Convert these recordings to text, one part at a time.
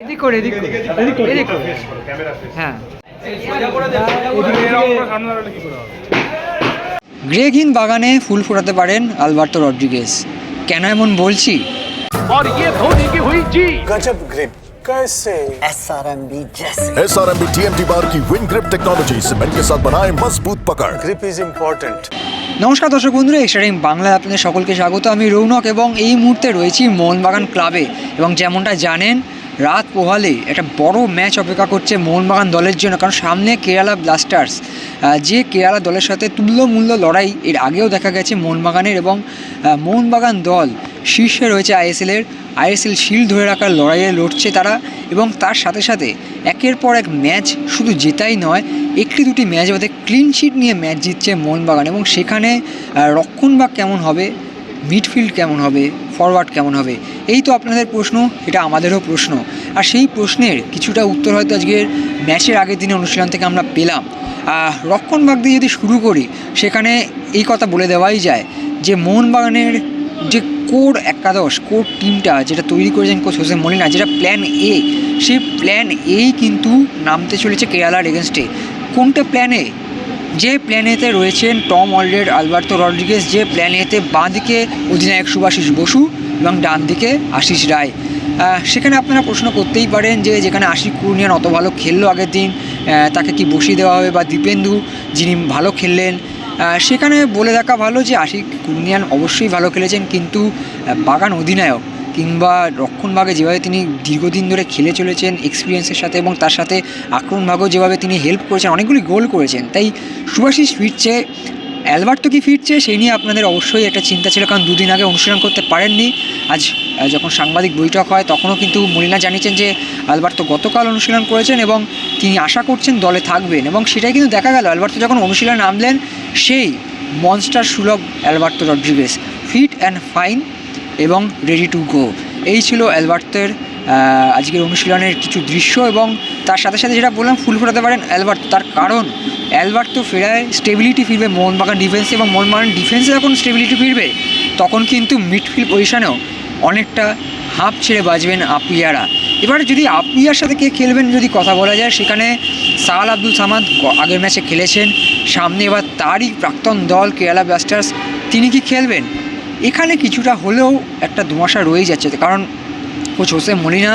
এদিক করে এদিক করে এদিক করে এদিক করে হ্যাঁ গ্রেগহীন বাগানে ফুল ফোটাতে পারেন আলবার্তো রড্রিগেজ কেন এমন বলছি और ये धोनी की हुई जी गजब ग्रिप कैसे एस आर एम बी जैसे S R M B T M T bar की विन ग्रिप टेक्नोलॉजी सीमेंट के साथ बनाए मजबूत पकड़ ग्रिप इज इम्पोर्टेंट নমস্কার দর্শক বন্ধুরা এক্সট্রিম বাংলায় আপনাদের সকলকে স্বাগত আমি রৌনক এবং এই মুহূর্তে রয়েছি মোহনবাগান ক্লাবে এবং যেমনটা জানেন রাত পোহালে একটা বড় ম্যাচ অপেক্ষা করছে মোহনবাগান দলের জন্য কারণ সামনে কেরালা ব্লাস্টার্স যে কেরালা দলের সাথে তুল্যমূল্য লড়াই এর আগেও দেখা গেছে মোহনবাগানের এবং মোহনবাগান দল শীর্ষে রয়েছে আইএসএলের আইএসএল শিল ধরে রাখার লড়াইয়ে লড়ছে তারা এবং তার সাথে সাথে একের পর এক ম্যাচ শুধু জেতাই নয় একটি দুটি ম্যাচ বাদে ক্লিন শিট নিয়ে ম্যাচ জিতছে মোহনবাগান এবং সেখানে আহ, রক্ষণভাগ কেমন হবে মিডফিল্ড কেমন হবে ফরওয়ার্ড কেমন হবে এই তো আপনাদের প্রশ্ন এটা আমাদেরও প্রশ্ন। আর সেই প্রশ্নের কিছুটা উত্তর হয়তো আজকের ম্যাচের আগের দিনে অনুশীলন থেকে আমরা পেলাম। আহ, রক্ষণভাগ দিয়ে যদি শুরু করি সেখানে এই কথা বলে দেওয়াই যায় যে মোহনবাগানের যে কোর একাদশ কোর টিমটা যেটা তৈরি করেছেন কোচ হোসেন মলিনা যেটা প্ল্যান এ সেই প্ল্যান এই কিন্তু নামতে চলেছে কেরালার এগেনস্টে কোনটা প্ল্যান এ যে প্ল্যান এতে রয়েছেন টম অলরেড আলবার্তো রড্রিগেজ, যে প্ল্যান এতে বাঁ দিকে অধিনায়ক সুভাষিস বসু এবং ডান দিকে আশিস রায়। সেখানে আপনারা প্রশ্ন করতেই পারেন যে যেখানে আশিক কুর্নিয়ান অত ভালো খেললো আগের দিন তাকে কি বসিয়ে দেওয়া হবে বা দীপেন্দু যিনি ভালো খেললেন সেখানে বলে রাখা ভালো যে আশিক কুর্নিয়ান অবশ্যই ভালো খেলেছেন, কিন্তু বাগান অধিনায়ক। কিংবা রক্ষণভাগে যেভাবে তিনি দীর্ঘদিন ধরে খেলে চলেছেন এক্সপিরিয়েন্সের সাথে এবং তার সাথে আক্রমণভাগেও যেভাবে তিনি হেল্প করেছেন, অনেকগুলি গোল করেছেন। তাই সুভাষিস ফিরছে, অ্যালবার্টো কি ফিরছে সেই নিয়ে আপনাদের অবশ্যই একটা চিন্তা ছিল, কারণ দুদিন আগে অনুশীলন করতে পারেননি। আজ যখন সাংবাদিক বৈঠক হয়, তখনও কিন্তু মলিনা জানিয়েছেন যে আলবার্তো গতকাল অনুশীলন করেছেন এবং তিনি আশা করছেন দলে থাকবেন এবং সেটাই কিন্তু দেখা গেল। আলবার্তো যখন অনুশীলন নামলেন, সেই মনস্টার সুলভ Alberto Rodriguez fit and fine এবং রেডি টু গো এই ছিল অ্যালবার্টের আজকের অনুশীলনের কিছু দৃশ্য এবং তার সাথে সাথে যেটা বললাম, ফুল ফোটাতে পারেন অ্যালবার্ট। তার কারণ, অ্যালবার্ট তো ফেরায় স্টেবিলিটি ফিরবে, মোহনবাগান ডিফেন্সে এবং মোহনবাগান ডিফেন্সে যখন স্টেবিলিটি ফিরবে, তখন কিন্তু মিডফিল্ড পজিশনেও অনেকটা হাঁপ ছেড়ে বাজবেন আপিয়ারা। এবারে যদি আপিয়ার সাথে কে খেলবেন যদি কথা বলা যায়, সেখানে সাহাল আব্দুল সামাদ আগের ম্যাচে খেলেছেন। সামনে এবার তারই প্রাক্তন দল, কেরালা ব্লাস্টার্স তিনি কি খেলবেন? এখানে কিছুটা হলেও একটা ধোঁয়াশা রয়েই যাচ্ছে, কারণ কোচ হোসে মলিনা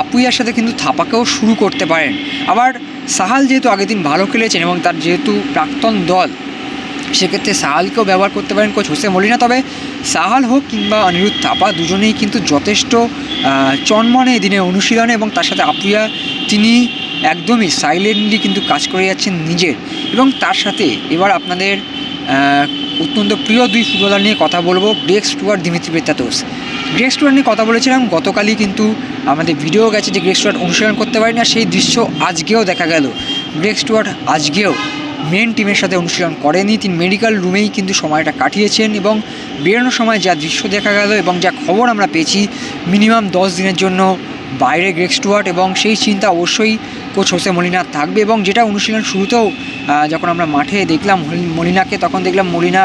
আপুইয়ার সাথে কিন্তু থাপাকেও শুরু করতে পারেন। আবার সাহাল যেহেতু আগের দিন ভালো খেলেছেন এবং তার যেহেতু প্রাক্তন দল, সেক্ষেত্রে সাহালকেও ব্যবহার করতে পারেন কোচ হোসে মলিনা। তবে সাহাল হোক কিংবা অনিরুদ্ধ, থাপা দুজনেই কিন্তু যথেষ্ট চনমনে দিনের অনুশীলনে এবং তার সাথে আপুইয়া তিনি একদমই সাইলেন্টলি কিন্তু কাজ করে যাচ্ছেন নিজের এবং তার সাথে এবার আপনাদের অত্যন্ত প্রিয় দুই ফুটবলার নিয়ে কথা বলব Greg Stewart, Dimitri Petratos Greg Stewart নিয়ে কথা বলেছিলাম, গতকালই কিন্তু আমাদের ভিডিও গেছে যে গ্রেক স্টুয়ার্ট অনুশীলন করতে পারি না সেই দৃশ্য আজকেও দেখা গেল। গ্রেক স্টুয়ার্ট আজকেও মেন টিমের সাথে অনুশীলন করেনি, তিনি মেডিকেল রুমেই কিন্তু সময়টা কাটিয়েছেন এবং বেরোনোর সময় যা দৃশ্য দেখা গেল এবং যা খবর আমরা পেয়েছি মিনিমাম দশ দিনের জন্য বাইরে গ্রেক স্টুয়ার্ট এবং সেই চিন্তা অবশ্যই কোচ হোসে মলিনার থাকবে এবং যেটা অনুশীলন শুরুতেও যখন আমরা মাঠে দেখলাম মলিনাকে, তখন দেখলাম মলিনা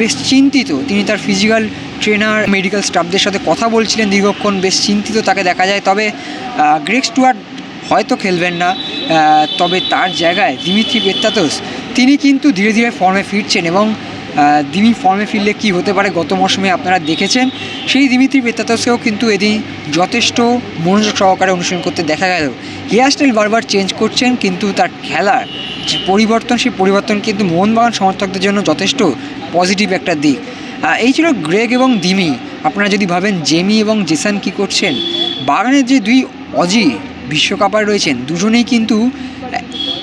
বেশ চিন্তিত। তিনি তার ফিজিক্যাল ট্রেনার মেডিকেল স্টাফদের সাথে কথা বলছিলেন দীর্ঘক্ষণ, বেশ চিন্তিত তাকে দেখা যায়। তবে গ্রেক স্টুয়ার্ট হয়তো খেলবেন না তবে তার জায়গায় দিমিত্রি পেত্তাতোস তিনি কিন্তু ধীরে ধীরে ফর্মে ফিরছেন এবং দিমি ফর্মে ফিরলে কি হতে পারে? গত মৌসুমে আপনারা দেখেছেন। সেই দিমিত্রি পেত্তাতোসকেও কিন্তু এদিন যথেষ্ট মনোযোগ সহকারে অনুশীলন করতে দেখা গেল। হেয়ারস্টাইল বারবার চেঞ্জ করছেন কিন্তু তার খেলার যে পরিবর্তন, সেই পরিবর্তন কিন্তু মোহনবাগান সমর্থকদের জন্য যথেষ্ট পজিটিভ একটা দিক। এই ছিল গ্রেগ এবং দিমি। আপনারা যদি ভাবেন জেমি এবং জেসান কি করছেন, বাগানের যে দুই অজি বিশ্বকাপার রয়েছেন, দুজনেই কিন্তু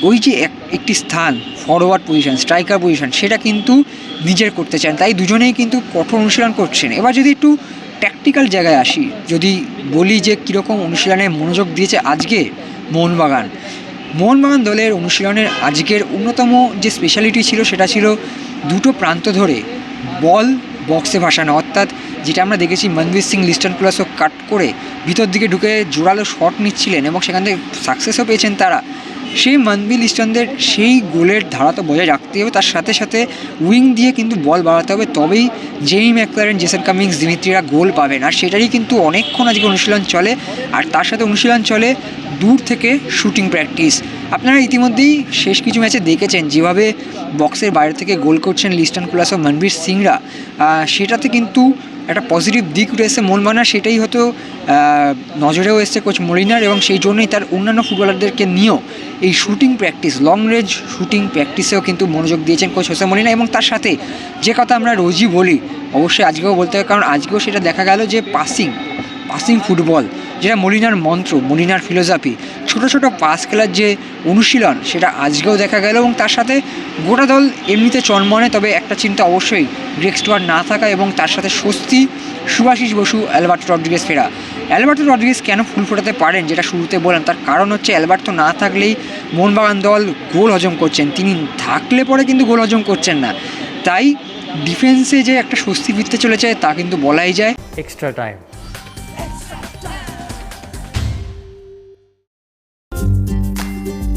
ওই যে এক, একটি স্থান ফরওয়ার্ড পজিশন স্ট্রাইকার পজিশন সেটা কিন্তু নিজের করতে চান। তাই দুজনেই কিন্তু কঠোর অনুশীলন করছেন। এবার যদি একটু ট্যাকটিক্যাল জায়গায় আসি, যদি বলি যে কীরকম অনুশীলনে মনোযোগ দিয়েছে আজকে মোহনবাগান। মোহনবাগান দলের অনুশীলনের আজকের অন্যতম যে স্পেশালিটি ছিল, সেটা ছিল দুটো প্রান্ত ধরে বল বক্সে ভাসানো। অর্থাৎ যেটা আমরা দেখেছি, মনবীর সিং, লিস্টন প্লাসও কাট করে ভিতর দিকে ঢুকে জোরালো শট নিচ্ছিলেন এবং সেখান থেকে সাকসেসও পেয়েছেন তারা। সেই মানবিল ইস্টানদের সেই গোলের ধারা তো বজায় রাখতে হবে। তার সাথে সাথে উইং দিয়ে কিন্তু বল বাড়াতে হবে। তবেই জেই ম্যাকলারেন, জেসন কামিংস, দিমিত্রিরা গোল পাবেন। আর সেটারই কিন্তু অনেকক্ষণ আজকে অনুশীলন চলে। আর তার সাথে অনুশীলন চলে দূর থেকে শুটিং প্র্যাকটিস। আপনারা ইতিমধ্যেই শেষ কিছু ম্যাচে দেখেছেন যেভাবে বক্সের বাইরে থেকে গোল করছেন লিস্টন কুলাস ও মনবীর সিংরা। সেটাতে কিন্তু একটা পজিটিভ দিক রয়েছে মন মানা সেটাই হয়তো নজরেও এসছে কোচ মরিনার এবং সেই জন্যই তার অন্যান্য ফুটবলারদেরকে নিয়েও এই shooting practice long range shooting প্র্যাকটিসেও কিন্তু মনোযোগ দিয়েছেন কোচ হোসে মরিনা এবং তার সাথে যে কথা আমরা রোজই বলি, অবশ্যই আজকেও বলতে হবে, কারণ আজকেও সেটা দেখা গেল যে পাসিং পাসিং ফুটবল যেটা মলিনার মন্ত্র, মলিনার ফিলোসফি ছোট ছোট পাস খেলার যে অনুশীলন, সেটা আজকেও দেখা গেল এবং তার সাথে গোটা দল এমনিতে চনমনে, তবে একটা চিন্তা অবশ্যই গ্রেক স্টুয়ার না থাকা এবং তার সাথে স্বস্তি, সুভাষিস বসু, অ্যালবার্টো রড্রিগেস ফেরা। অ্যালবার্টো রড্রিগেস কেন ফুল ফোটাতে পারেন, যেটা শুরুতে বললাম, তার কারণ হচ্ছে অ্যালবার্টো না থাকলেই মোহনবাগান দল গোল হজম করছেন। তিনি থাকলে পরে কিন্তু গোল হজম করছেন না। তাই ডিফেন্সে যে একটা স্বস্তি ফিরতে চলেছে, তা কিন্তু বলাই যায়। Extra time.